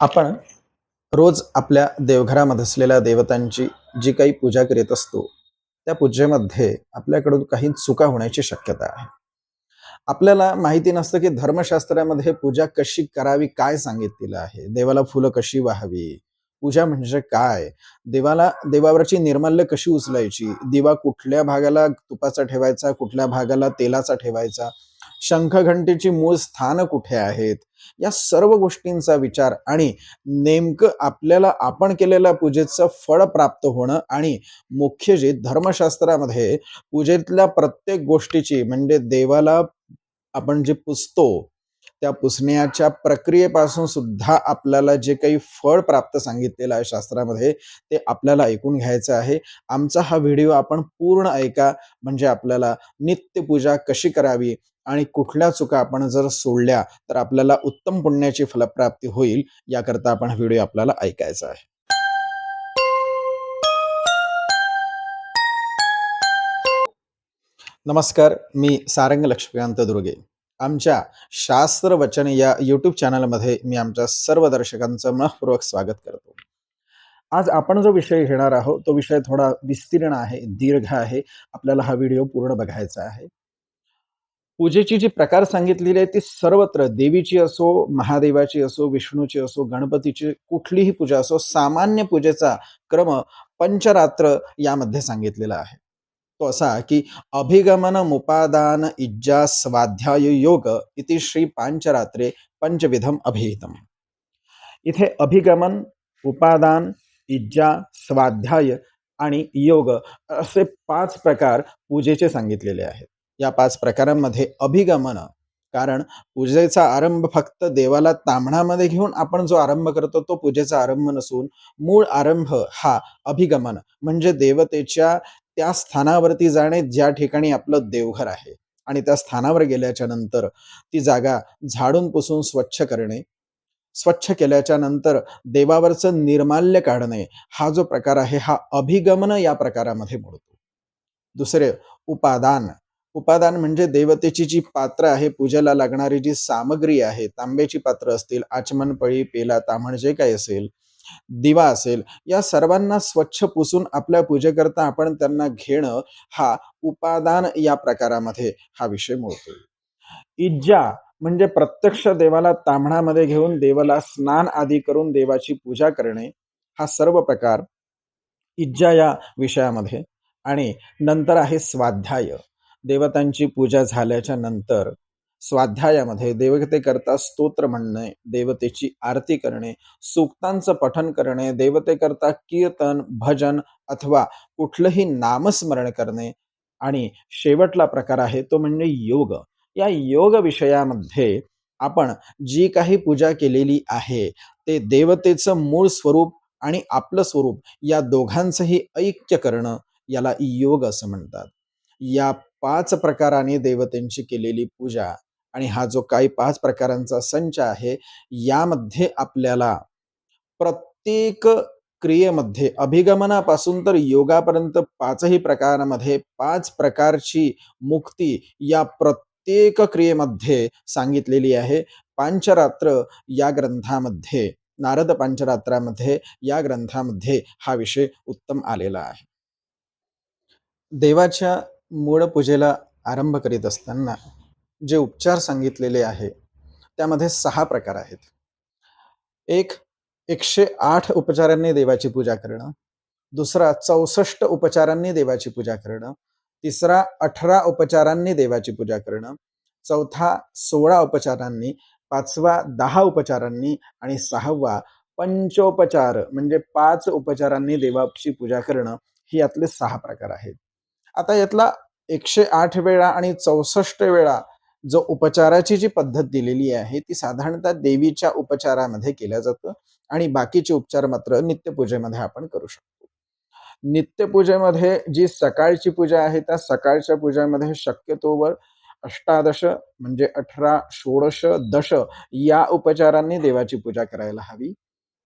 आपण रोज आपल्या देवघरामध्ये असलेल्या देवतांची जी काही पूजा करीत असतो त्या पूजेमध्ये आपल्याकडून काही चुका होण्याची शक्यता आहे. आपल्याला माहिती नसतं की धर्मशास्त्रामध्ये पूजा कशी करावी काय सांगितलेलं आहे देवाला फुलं कशी वाहावी पूजा म्हणजे काय देवाला देवावरची निर्माल्य कशी उचलायची दिवा कुठल्या भागाला तुपाचा ठेवायचा कुठल्या भागाला तेलाचा ठेवायचा शंखघंटीची मूळ स्थान कुठे आहेत? या सर्व गोष्टींचा विचार आणि नेमकं आपल्याला आपण केलेल्या पूजेचं फळ प्राप्त होणं आणि मुख्य जे धर्मशास्त्रामध्ये पूजेतल्या प्रत्येक गोष्टीची म्हणजे देवाला आपण जे पुजतो त्या पुसण्याच्या प्रक्रियेपासून सुद्धा आपल्याला जे काही फळ प्राप्त सांगितलेलं आहे शास्त्रामध्ये ते आपल्याला ऐकून घ्यायचं आहे. आमचा हा व्हिडिओ आपण पूर्ण ऐका म्हणजे आपल्याला नित्यपूजा कशी करावी आणि कुठल्या चुका आपण जर सोडल्या तर आपल्याला उत्तम पुण्याची फलप्राप्ती होईल याकरता आपण हा व्हिडिओ आपल्याला ऐकायचा आहे. नमस्कार मी सारंग लक्ष्मीकांत दुर्गे. आमच्या शास्त्र वचन या यूट्यूब चॅनलमध्ये मी आमच्या सर्व दर्शकांचं मनपूर्वक स्वागत करतो. आज आपण जो विषय घेणार आहोत तो विषय थोडा विस्तीर्ण आहे दीर्घ आहे. आपल्याला हा व्हिडिओ पूर्ण बघायचा आहे. पूजेची जी प्रकार सांगितलेली आहे ती सर्वत्र देवीची असो महादेवाची असो विष्णूची असो गणपतीची कुठलीही पूजा असो सामान्य पूजेचा क्रम पंचरात्र यामध्ये सांगितलेला आहे. तो असा की अभिगमन मुपादान इज्जा स्वाध्याय योग इति श्री पांचरात्रे पंचविधम अभिहितम. इथे अभिगमन उपादान इज्जा स्वाध्याय आणि योग असे पाच प्रकार पूजेचे सांगितलेले आहेत. या पाच प्रकारांमध्ये अभिगमन. कारण पूजेचा आरंभ फक्त देवाला तांबणामध्ये घेऊन आपण जो आरंभ करतो तो पूजेचा आरंभ नसून मूळ आरंभ हा अभिगमन. म्हणजे देवतेच्या त्या स्थानावरती जाणे ज्या ठिकाणी आपलं देवघर आहे. आणि त्या स्थानावर गेल्याच्यानंतर ती जागा झाडून पुसून स्वच्छ करणे. स्वच्छ केल्याच्यानंतर देवावरचं निर्माल्य काढणे हा जो प्रकार आहे हा अभिगमन या प्रकारामध्ये मोडतो. दुसरे उपादान. उपादान म्हणजे देवतेची जी पात्र आहे पूजेला लागणारी जी सामग्री आहे तांब्याची पात्र असतील आचमन पळी पेला तामण जे काही असेल दिवा असेल या सर्वांना स्वच्छ पुसून आपल्या पूजेकरता आपण त्यांना घेणं हा उपादान या प्रकारामध्ये हा विषय मोडतो इज्जा म्हणजे प्रत्यक्ष देवाला तांबणामध्ये घेऊन देवाला स्नान आदी करून देवाची पूजा करणे हा सर्व प्रकार इज्जा या विषयामध्ये आणि नंतर आहे स्वाध्याय. देवतांची पूजा झाल्याच्यानंतर स्वाध्यायामध्ये देवतेकरता स्तोत्र म्हणणे देवतेची आरती करणे सूक्तांचं पठन करणे देवतेकरता कीर्तन भजन अथवा कुठलंही नामस्मरण करणे. आणि शेवटला प्रकार आहे तो म्हणजे योग. या योग विषयामध्ये आपण जी काही पूजा केलेली आहे ते देवतेचं मूळ स्वरूप आणि आपलं स्वरूप या दोघांचंही ऐक्य करणं याला योग असं म्हणतात. या पाच प्रकाराने देवतेंची केलेली पूजा आणि हा जो काही पाच प्रकारांचा संच आहे यामध्ये आपल्याला प्रत्येक क्रियेमध्ये अभिगमनापासून तर योगापर्यंत पाचही प्रकारामध्ये पाच प्रकारची मुक्ती या प्रत्येक क्रियेमध्ये सांगितलेली आहे. पांचरात्र या ग्रंथामध्ये नारद पांचरात्रामध्ये या ग्रंथामध्ये हा विषय उत्तम आलेला आहे. देवाच्या मूळ पूजेला आरंभ करीत असताना जे उपचार सांगितलेले आहे त्यामध्ये सहा प्रकार आहेत. एक एकशे आठ उपचारांनी देवाची पूजा करणं. दुसरा चौसष्ट उपचारांनी देवाची पूजा करणं. तिसरा अठरा उपचारांनी देवाची पूजा करणं. चौथा सोळा उपचारांनी पाचवा दहा उपचारांनी आणि सहावा पंचोपचार म्हणजे पाच उपचारांनी देवाची पूजा करणं ही यातले सहा प्रकार आहेत. आता यातला एकशे आठ वेळा आणि चौसष्ट वेळा जो उपचाराची जी पद्धत दिलेली आहे ती साधारणतः देवीच्या उपचारामध्ये केल्या जातं आणि बाकीचे उपचार मात्र नित्यपूजेमध्ये आपण करू शकतो. नित्यपूजेमध्ये जी सकाळची पूजा आहे त्या सकाळच्या पूजेमध्ये शक्यतोवर अष्टादश म्हणजे अठरा षोडश दश या उपचारांनी देवाची पूजा करायला हवी.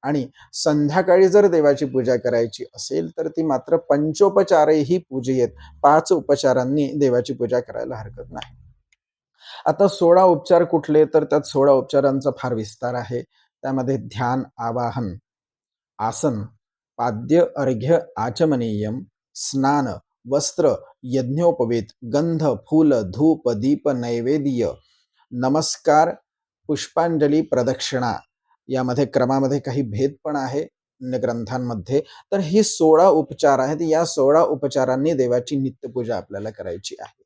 आणि संध्याकाळी जर देवाची पूजा करायची असेल तर ती मात्र पंचोपचारही पूजेत पाच उपचारांनी देवाची पूजा करायला हरकत नाही. आता सोळा उपचार कुठले तर त्यात सोळा उपचारांचा फार विस्तार आहे. त्यामध्ये ध्यान आवाहन आसन पाद्य अर्घ्य आचमनीयम स्नान वस्त्र यज्ञोपवीत गंध फूल धूप दीप नैवेद्य नमस्कार पुष्पांजली प्रदक्षिणा यामध्ये क्रमामध्ये काही भेद पण आहे अन्य ग्रंथांमध्ये. तर हे सोळा उपचार आहेत. या सोळा उपचारांनी देवाची नित्यपूजा आपल्याला करायची आहे.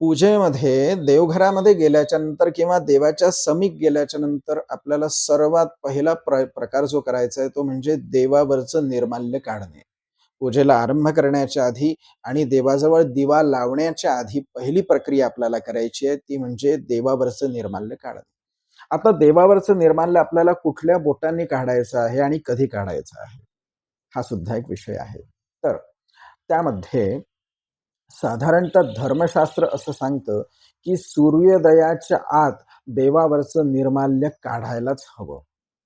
पूजेमध्ये देवघरामध्ये गेल्याच्यानंतर किंवा देवाच्या समीप गेल्याच्यानंतर आपल्याला सर्वात पहिला प्र प्रकार जो करायचा आहे तो म्हणजे देवावरचं निर्माल्य काढणे. पूजेला आरंभ करण्याच्या आधी आणि देवाजवळ दिवा लावण्याच्या आधी पहिली प्रक्रिया आपल्याला करायची आहे ती म्हणजे देवावरचं निर्माल्य काढणे. आता देवावरचं निर्माल्य आपल्याला कुठल्या बोटांनी काढायचं आहे आणि कधी काढायचं आहे? हा सुद्धा एक विषय आहे. तर त्यामध्ये साधारणतः धर्मशास्त्र असं सांगतं की सूर्योदयाच्या आत देवावरचं निर्माल्य काढायलाच हवं.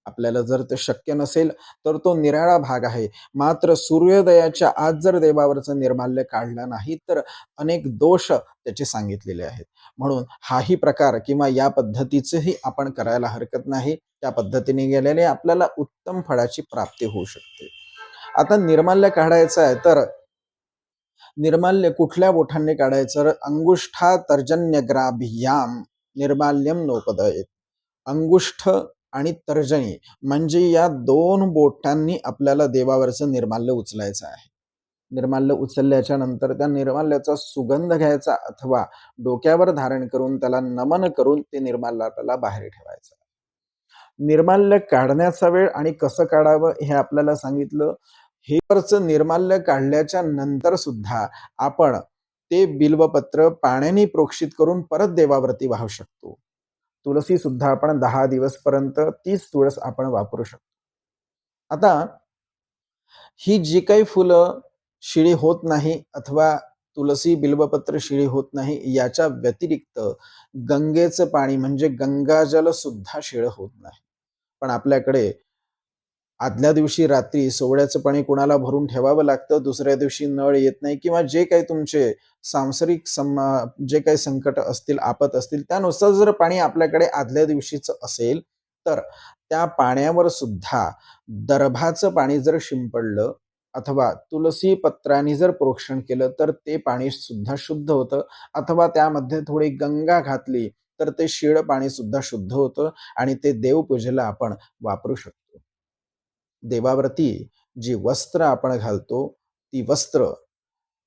आपल्याला जर ते शक्य नसेल तर तो निराळा भाग आहे. मात्र सूर्योदयाच्या आज जर देवावरचं निर्माल्य काढलं नाही तर अनेक दोष त्याचे सांगितलेले आहेत. म्हणून हाही प्रकार किंवा या पद्धतीचंही आपण करायला हरकत नाही. त्या पद्धतीने गेलेले आपल्याला उत्तम फळाची प्राप्ती होऊ शकते. आता निर्माल्य काढायचं आहे तर निर्माल्य कुठल्या बोठांनी काढायचं? अंगुष्ठा तर्जन्य ग्राभियाम निर्माल्यम नोपदयेत. अंगुष्ठ आणि तर्जनी म्हणजे या दोन बोटांनी आपल्याला देवावरचं निर्माल्य उचलायचं आहे. निर्माल्य उचलल्याच्या नंतर त्या निर्माल्याचा सुगंध घ्यायचा अथवा डोक्यावर धारण करून त्याला नमन करून ते निर्माल्य आपल्याला बाहेर ठेवायचं. निर्माल्य काढण्याचा वेळ आणि कसं काढावं हे आपल्याला सांगितलं. हे वरचं निर्माल्य काढल्याच्या नंतर सुद्धा आपण ते बिल्वपत्र पाण्याने प्रोक्षित करून परत देवावरती वाहू शकतो. तुळसी सुद्धा आपण दहा दिवस पर्यंत तीच तुळस आपण वापरू शकतो. आता ही जी काही फुलं शिळी होत नाही अथवा तुलसी बिल्वपत्र शिळी होत नाही याच्या व्यतिरिक्त गंगेचं पाणी म्हणजे गंगाजल सुद्धा शिळ होत नाही. पण आपल्याकडे आदल्या दिवशी रात्री सोवळ्याचं पाणी कुणाला भरून ठेवावं लागतं? दुसऱ्या दिवशी नळ येत नाही किंवा जे काही तुमचे सांसारिक जे काही संकट असतील आपत असतील त्यानुसार जर पाणी आपल्याकडे आदल्या दिवशीचं असेल तर त्या पाण्यावर सुद्धा दर्भाचं पाणी जर शिंपडलं अथवा तुलसी पत्राने जर प्रोक्षण केलं तर ते पाणी सुद्धा शुद्ध होतं. अथवा त्यामध्ये थोडी गंगा घातली तर ते शिळ पाणी सुद्धा शुद्ध होतं आणि ते देवपूजेला आपण वापरू शकतो. देवावरती जी वस्त्र आपण घालतो ती वस्त्र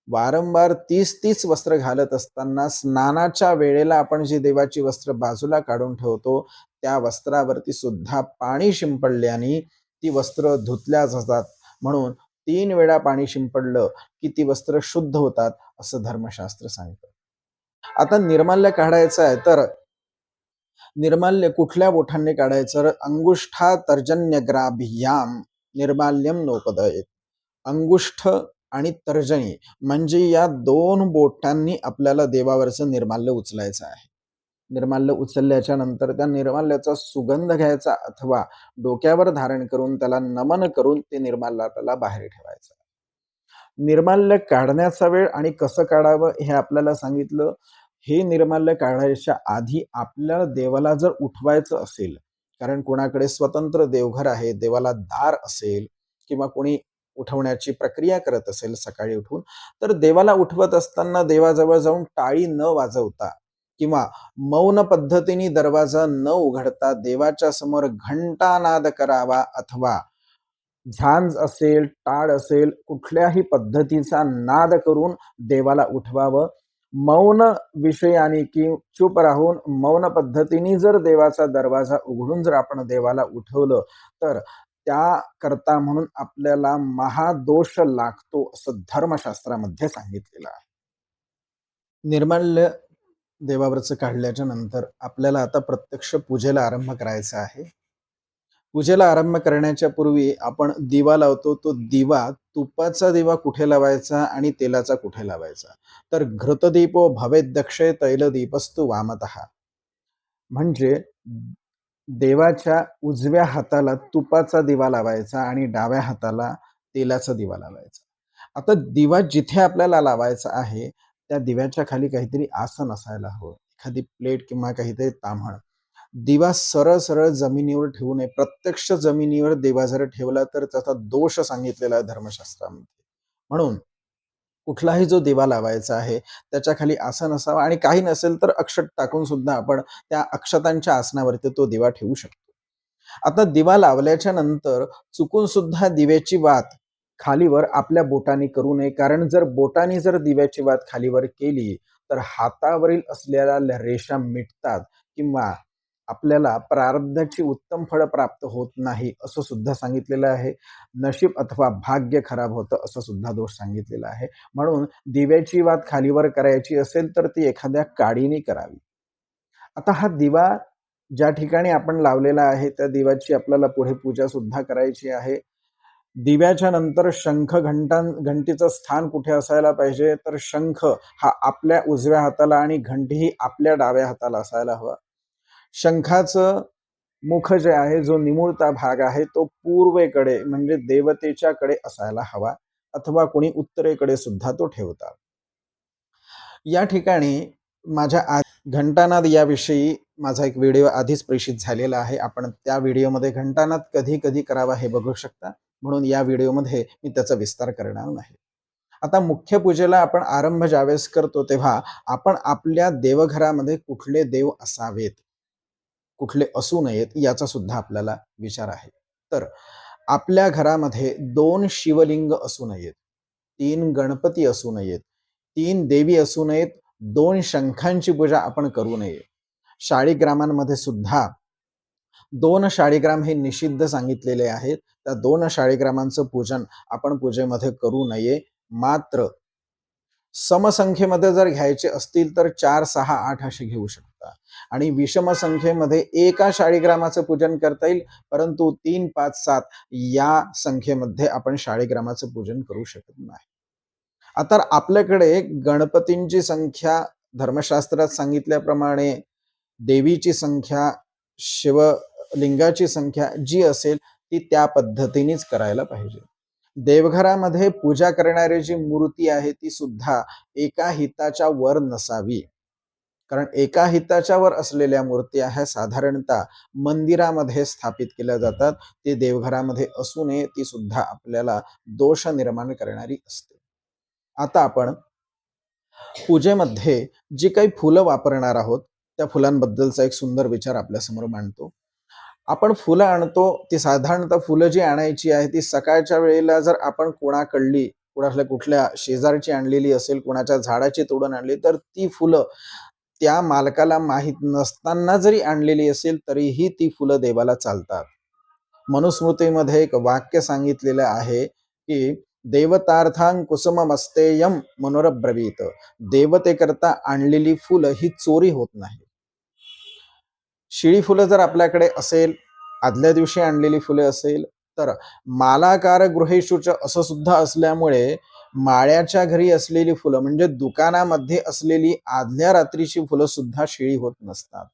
वारंवार तीस तीस वस्त्र घालत असताना स्नानाच्या वेळेला आपण जी देवाची वस्त्र बाजूला काढून ठेवतो त्या वस्त्रावरती सुद्धा पाणी शिंपडल्याने ती वस्त्र धुतल्या जातात. म्हणून तीन वेळा पाणी शिंपडलं की ती वस्त्र शुद्ध होतात असं धर्मशास्त्र सांगतं. आता निर्माल्य काढायचं आहे तर निर्माल्य कुठल्या बोठांनी काढायचं? अंगुष्ठा तर्जन्य ग्राभियाम निर्माल्यम नोपदयेत अंगुष्ठ आणि तर्जनी म्हणजे या दोन बोटांनी आपल्याला देवावरचं निर्माल्य उचलायचं आहे. निर्माल्य उचलल्याच्या नंतर त्या निर्माल्याचा सुगंध घ्यायचा अथवा डोक्यावर धारण करून त्याला नमन करून ते निर्माल्य आपल्याला बाहेर ठेवायचं. निर्माल्य काढण्याचा वेळ आणि कसं काढावं हे आपल्याला सांगितलं. हे निर्माल्य काढायच्या आधी आपल्याला देवाला जर उठवायचं असेल कारण कोणाकडे स्वतंत्र देवघर आहे देवाला दार असेल किंवा कोणी उठवण्याची प्रक्रिया करत असेल सकाळी उठून तर देवाला उठवत असताना देवाजवळ जाऊन टाळी न वाजवता किंवा मौन पद्धतीने दरवाजा न उघडता देवाच्या समोर घंटानाद करावा अथवा झांज असेल टाळ असेल कुठल्याही पद्धतीचा नाद करून देवाला उठवावं. मौन विषयाने की चूप राहून मौन पद्धतीने जर देवाचा दरवाजा उघडून जर आपण देवाला उठवलं तर त्या करता म्हणून आपल्याला महादोष लागतो असं धर्मशास्त्रामध्ये सांगितलेलं आहे. निर्माल्य देवावरचं काढल्याच्या नंतर आपल्याला आता प्रत्यक्ष पूजेला आरंभ करायचा आहे. पूजेला आरंभ करण्याच्या पूर्वी आपण दिवा लावतो तो दिवा तुपाचा दिवा कुठे लावायचा आणि तेलाचा कुठे लावायचा? तर घृतदीपो भवेत दक्षे तैलदीपस्तु वामत. म्हणजे देवाच्या उजव्या हाताला तुपाचा दिवा लावायचा आणि डाव्या हाताला तेलाचा दिवा लावायचा. आता दिवा जिथे आपल्याला लावायचा आहे त्या दिव्याच्या खाली काहीतरी आसन असायला हवं. एखादी प्लेट किंवा काहीतरी ताम्हण दिवा सरळ सरळ जमिनीवर ठेवू नये. प्रत्यक्ष जमिनीवर दिवा जर ठेवला तर त्याचा दोष सांगितलेला आहे धर्मशास्त्रामध्ये. म्हणून कुठलाही जो दिवा लावायचा आहे त्याच्याखाली आसन असावा आणि काही नसेल तर अक्षत टाकून सुद्धा आपण त्या अक्षतांच्या आसनावरती तो दिवा ठेवू शकतो. आता दिवा लावल्याच्या नंतर चुकून सुद्धा दिव्याची वात खालीवर आपल्या बोटाने करू नये. कारण जर बोटाने जर दिव्याची वात खालीवर केली तर हातावरील असलेल्या रेषा मिटतात किंवा आपल्याला प्रारब्धाची उत्तम फळं प्राप्त होत नाही असं सुद्धा सांगितलेलं आहे. नशीब अथवा भाग्य खराब होतं असं सुद्धा दोष सांगितलेला आहे. म्हणून दिव्याची वात खालीवर करायची असेल तर ती एखाद्या काडीने करावी. आता हा दिवा ज्या ठिकाणी आपण लावलेला आहे त्या दिव्याची आपल्याला पुढे पूजा सुद्धा करायची आहे. दिव्याच्या नंतर शंख घंटां घंटीचं स्थान कुठे असायला पाहिजे तर शंख हा आपल्या उजव्या हाताला आणि घंटी ही आपल्या डाव्या हाताला असायला हवा. शंखाचं मुख जे आहे जो निमुळता भाग आहे तो पूर्वेकडे म्हणजे देवतेच्या कडे असायला हवा अथवा कोणी उत्तरेकडे सुद्धा तो ठेवतात या ठिकाणी माझ्या आ घंटानाद याविषयी माझा एक व्हिडिओ आधीच प्रेषित झालेला आहे. आपण त्या व्हिडिओमध्ये घंटानाद कधी कधी करावा हे बघू शकता. म्हणून या व्हिडिओमध्ये मी त्याचा विस्तार करणार नाही. आता मुख्य पूजेला आपण आरंभ ज्यावेळेस करतो तेव्हा आपण आपल्या देवघरामध्ये कुठले देव असावेत? कुठले असू नयेत याचा सुद्धा आपल्याला विचार आहे. तर आपल्या घरामध्ये दोन शिवलिंग असू नयेत तीन गणपती असू नयेत तीन देवी असू नयेत दोन शंखांची पूजा आपण करू नये. शाळीग्रामांमध्ये सुद्धा दोन शाळीग्राम हे निषिद्ध सांगितलेले आहेत. त्या दोन शाळीग्रामांचं पूजन आपण पूजेमध्ये करू नये. मात्र समसंख्येमध्ये जर घ्यायचे असतील तर चार सहा आठ असे घेऊ शकतो. आणि विषम संख्येमध्ये एका शाळीग्रामाचं पूजन करता येईल परंतु तीन पाच सात या संख्येमध्ये आपण शाळीग्रामाचं पूजन करू शकत नाही. आता आपल्याकडे गणपतींची संख्या धर्मशास्त्रात सांगितल्याप्रमाणे देवीची संख्या शिवलिंगाची संख्या जी असेल ती त्या पद्धतीनेच करायला पाहिजे. देवघरामध्ये पूजा करणारी जी मूर्ती आहे ती सुद्धा एका हिताच्या वर नसावी. कारण एका हिताच्या वर असलेल्या मूर्त्या ह्या साधारणतः मंदिरामध्ये स्थापित केल्या जातात. ते देवघरामध्ये असू नये ती सुद्धा आपल्याला दोष निर्माण करणारी असते. आता आपण पूजेमध्ये जी काही फुलं वापरणार आहोत त्या फुलांबद्दलचा एक सुंदर विचार आपल्यासमोर मांडतो. आपण फुलं आणतो ती साधारणतः फुलं जी आणायची आहे ती सकाळच्या वेळेला जर आपण कोणाकडली कुणाच्या कुठल्या शेजारची आणलेली असेल कुणाच्या झाडाची तोडून आणली तर ती फुलं त्या मालकाला माहीत नसताना जरी आणलेली असेल तरीही ती फुलं देवाला चालतात. मनुस्मृतीमध्ये एक वाक्य सांगितलेलं आहे की देवतार्थां कुसुममस्तेयम मनोरब्रवीत. देवतेकरता आणलेली फुलं ही चोरी होत नाही. शिळी फुलं जर आपल्याकडे असेल आदल्या दिवशी आणलेली फुले असेल तर मालाकार गृहेशूच असं सुद्धा असल्यामुळे माळ्याच्या घरी असलेली फुलं म्हणजे दुकानामध्ये असलेली आदल्या रात्रीची फुलं सुद्धा शिळी होत नसतात.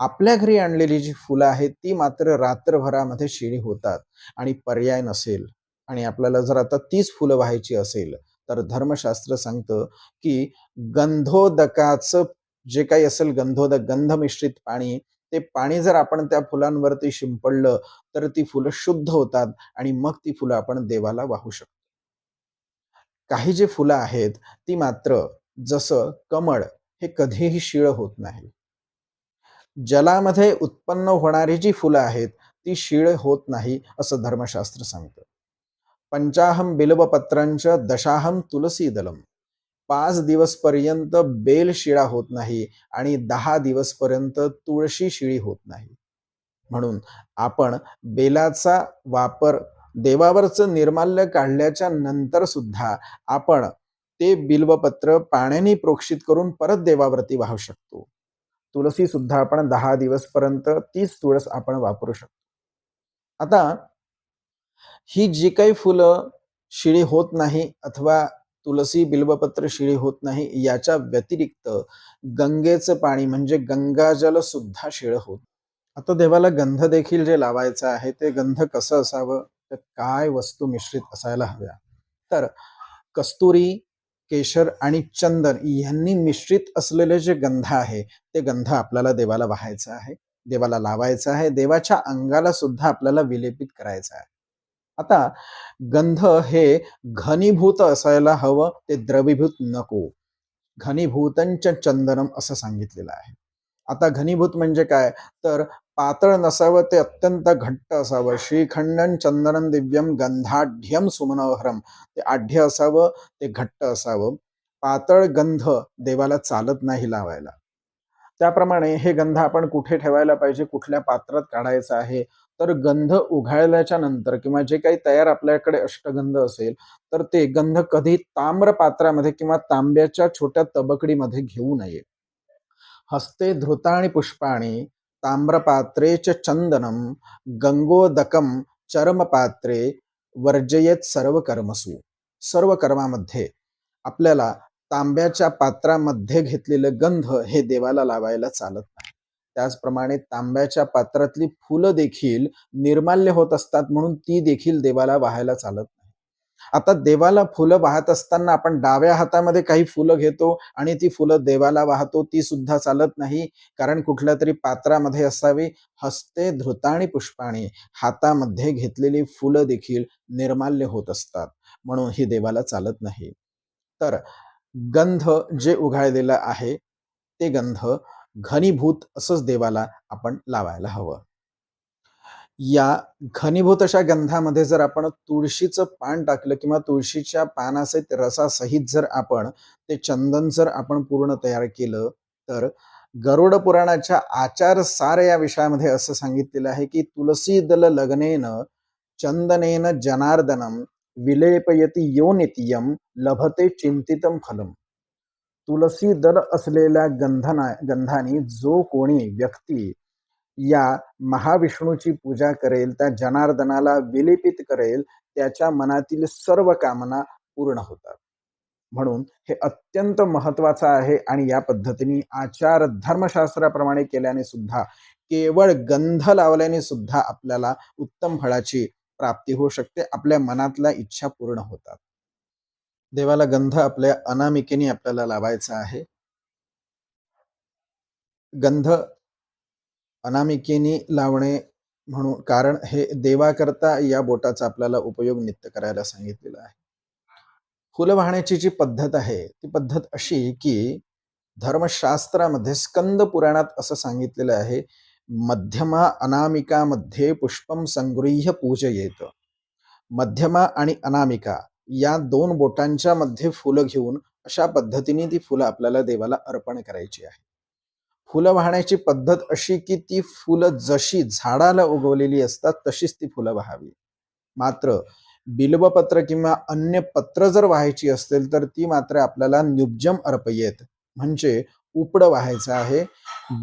आपल्या घरी आणलेली जी फुलं आहेत ती मात्र रात्रभरामध्ये शिळी होतात आणि पर्याय नसेल. आणि आपल्याला जर आता तीच फुलं व्हायची असेल तर धर्मशास्त्र सांगतं की गंधोदकाचं जे काही असेल गंधोदक गंध मिश्रित पाणी ते पाणी जर आपण त्या फुलांवरती शिंपडलं तर ती फुलं शुद्ध होतात आणि मग ती फुलं आपण देवाला वाहू शकतो. काही जे फुलं आहेत ती मात्र जसं कमळ हे कधीही शिळ होत नाही. जलामध्ये उत्पन्न होणारी जी फुलं आहेत ती शिळ होत नाही असं धर्मशास्त्र सांगतं. पंचाहम बिलवपत्रांच दशाहम तुलसी दलम. पाच दिवसपर्यंत बेल शिळा होत नाही आणि दहा दिवसपर्यंत तुळशी शिळी होत नाही. म्हणून आपण बेलाचा वापर देवावरचं निर्माल्य काढल्याच्या नंतर सुद्धा आपण ते बिल्वपत्र पाण्याने प्रोक्षित करून परत देवावरती वाहू शकतो. तुळसी सुद्धा आपण दहा दिवस पर्यंत तीच तुळस आपण वापरू शकतो. आता ही जी काही फुलं शिळी होत नाही अथवा तुलसी बिल्वपत्र शिळी होत नाही याच्या व्यतिरिक्त गंगेचं पाणी म्हणजे गंगाजल सुद्धा शिळ होत. आता देवाला गंध देखील जे लावायचं आहे ते गंध कसं असावं? तर काय वस्तू मिश्रित असायला हव्या? तर कस्तुरी केशर आणि चंदन यांनी मिश्रित असलेले जे गंध आहे ते गंध आपल्याला देवाला वाहायचं आहे देवाला लावायचा आहे देवाच्या अंगाला सुद्धा आपल्याला विलेपित करायचं आहे. आता गंध हे घनीभूत असायला हवं ते द्रवीभूत नको. घनीभूतंच चंदनम असं सांगितलेलं आहे. आता घनीभूत म्हणजे काय? तर पातळ नसावं ते अत्यंत घट्ट असावं. श्रीखंडन चंदनम दिव्यम गंधाढ्यम सुमनोहरम. ते आढ्य असावं ते घट्ट असावं. पातळ गंध देवाला चालत नाही लावायला. त्याप्रमाणे हे गंध आपण कुठे ठेवायला पाहिजे कुठल्या पात्रात काढायचं आहे? तर गंध उघाळल्याच्या नंतर किंवा जे काही तयार आपल्याकडे अष्टगंध असेल तर ते गंध कधी ताम्र पात्रामध्ये किंवा तांब्याच्या छोट्या तबकडीमध्ये घेऊ नये. हस्ते धृता आणि पुष्पाणी ताम्रपात्रे च चंदनम गंगोदकम चर्मपात्रे वर्जयेत सर्व कर्मसु सर्व कर्मामध्ये आपल्याला तांब्याच्या पात्रामध्ये घेतलेलं गंध हे देवाला लावायला चालत नाही. त्याचप्रमाणे तांब्याच्या पात्रातली फुलं देखील निर्माल्य होत असतात म्हणून ती देखील देवाला वाहायला चालत नाही. आता देवाला फुलं वाहत असताना आपण डाव्या हातामध्ये काही फुलं घेतो आणि ती फुलं देवाला वाहतो ती सुद्धा चालत नाही. कारण कुठल्या तरी पात्रामध्ये असावी हस्ते धृताणी पुष्पाणी हातामध्ये घेतलेली फुलं देखील निर्माल्य होत असतात. म्हणून ही देवाला चालत नाही. तर गंध जे उघाळलेलं आहे ते गंध घनीभूत असंच देवाला आपण लावायला हवं. या घनीभूत अशा गंधामध्ये जर आपण तुळशीचं पान टाकलं किंवा तुळशीच्या पानासहित रसासहित जर आपण ते चंदन जर आपण पूर्ण तयार केलं तर गरुड पुराणाच्या आचारसार या विषयामध्ये असं सांगितलेलं आहे की तुलसी दल लग्नेन चंदनेन जनार्दनम विलेपयती योनितियम लभते चिंतितम फलम. तुलसी दल असलेल्या गंधना गंधाने जो कोणी व्यक्ती या महाविष्णूची पूजा करेल त्या जनार्दनाला विलिपित करेल त्याच्या मनातील सर्व कामना पूर्ण होतात. म्हणून हे अत्यंत महत्वाचं आहे आणि या पद्धतीने आचार धर्मशास्त्राप्रमाणे केल्याने सुद्धा केवळ गंध लावल्याने सुद्धा आपल्याला उत्तम फळाची प्राप्ती होऊ शकते आपल्या मनातल्या इच्छा पूर्ण होतात. देवाला गंध आपल्या अनामिकेने आपल्याला लावायचा आहे. गंध अनामिकेने लावणे म्हणून कारण हे देवाकरता या बोटाचा आपल्याला उपयोग नित्य करायला सांगितलेला आहे. फुलं वाहण्याची जी पद्धत आहे ती पद्धत अशी की धर्मशास्त्रामध्ये स्कंद पुराणात असं सांगितलेलं आहे मध्यमा अनामिकामध्ये पुष्पम संगृह्य पूज येत मध्यमा आणि अनामिका या दोन बोटांच्या मध्ये फुलं घेऊन अशा पद्धतीने ती फुलं आपल्याला देवाला अर्पण करायची आहे. फुलं वाहण्याची पद्धत अशी की ती फुलं जशी झाडाला उगवलेली असतात तशीच ती फुलं वाहावी. मात्र बिल्वपत्र किंवा अन्य पत्र जर वाहायची असतील तर ती मात्र आपल्याला न्युब्जम अर्पयेत. म्हणजे उपड वाहायचं आहे.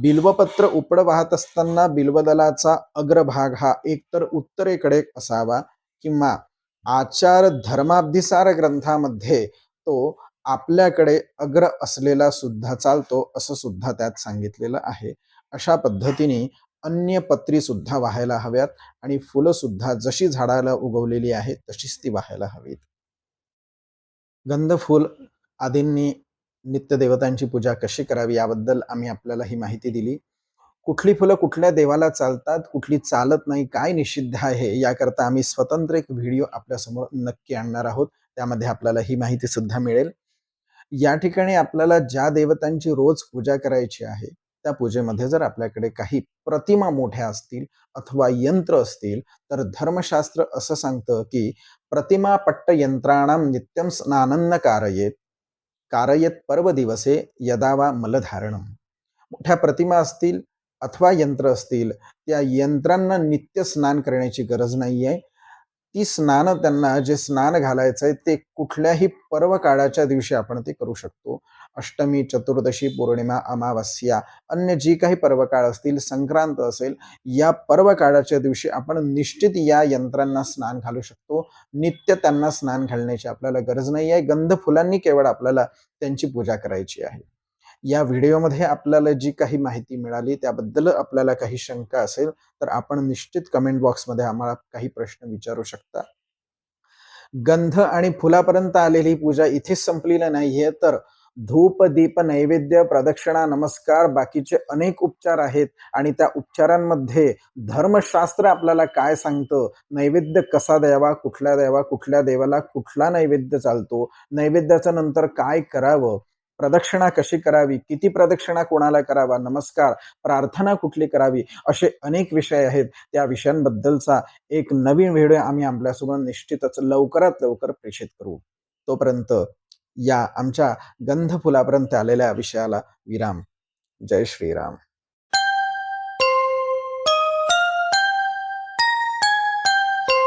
बिल्वपत्र उपड वाहत असताना बिल्वदलाचा अग्रभाग हा एकतर उत्तरेकडे असावा किंवा आचार धर्माब्धिसार ग्रंथामध्ये तो आपल्याकडे अग्र असलेला सुद्धा चालतो असं सुद्धा त्यात सांगितलेलं आहे. अशा पद्धतीने अन्य पत्री सुद्धा व्हायला हव्यात आणि फुलं सुद्धा जशी झाडाला उगवलेली आहेत तशीच ती व्हायला हवीत. गंधफूल आदींनी नित्यदेवतांची पूजा कशी करावी याबद्दल आम्ही आपल्याला ही माहिती दिली. कुठली फुलं कुठल्या देवाला चालतात कुठली चालत नाही काय निषिद्ध आहे याकरता आम्ही स्वतंत्र एक व्हिडिओ आपल्यासमोर नक्की आणणार आहोत. त्यामध्ये आपल्याला ही माहिती सुद्धा मिळेल. या ठिकाणी आपल्याला ज्या देवतांची रोज पूजा करायची आहे त्या पूजेमध्ये जर आपल्याकडे काही प्रतिमा मोठ्या असतील अथवा यंत्र असतील तर धर्मशास्त्र असं सांगतं की प्रतिमा पट्ट यंत्राणाम नित्यम स्नानन्न कारयेत कारयेत पर्व दिवसे यदावा मलधारणम मोठ्या प्रतिमा असतील अथवा यंत्र असतील त्या यंत्रांना नित्य स्नान करण्याची गरज नाही आहे ती स्नान त्यांना जे स्नान घालायचं आहे ते कुठल्याही पर्व काळाच्या दिवशी आपण ते करू शकतो. अष्टमी चतुर्दशी पौर्णिमा अमावस्या अन्य जी काही पर्व काळ असतील संक्रांत असेल या पर्व काळाच्या दिवशी आपण निश्चित या यंत्रांना स्नान घालू शकतो. नित्य त्यांना स्नान घालण्याची आपल्याला गरज नाही आहे गंध फुलांनी केवळ आपल्याला त्यांची पूजा करायची आहे. या व्हिडिओमध्ये आपल्याला जी काही माहिती मिळाली त्याबद्दल आपल्याला काही शंका असेल तर आपण निश्चित कमेंट बॉक्समध्ये आम्हाला काही प्रश्न विचारू शकता. गंध आणि फुलापर्यंत आलेली पूजा इथेच संपलेली नाहीये तर धूप दीप नैवेद्य प्रदक्षिणा नमस्कार बाकीचे अनेक उपचार आहेत आणि त्या उपचारांमध्ये धर्मशास्त्र आपल्याला काय सांगतं? नैवेद्य कसा द्यावा कुठला द्यावा कुठल्या देवाला कुठला नैवेद्य चालतो? नैवेद्याचं नंतर काय करावं? प्रदक्षिणा कशी करावी? किती प्रदक्षिणा कोणाला करावा? नमस्कार. प्रार्थना कुठली करावी? असे अनेक विषय आहेत. त्या विषयांबद्दलचा एक नवीन व्हिडिओ आम्ही आपल्यासोबत निश्चितच लवकरात लवकर प्रेषित करू. तोपर्यंत या आमच्या गंधफुलापर्यंत आलेल्या विषयाला विराम. जय श्रीराम.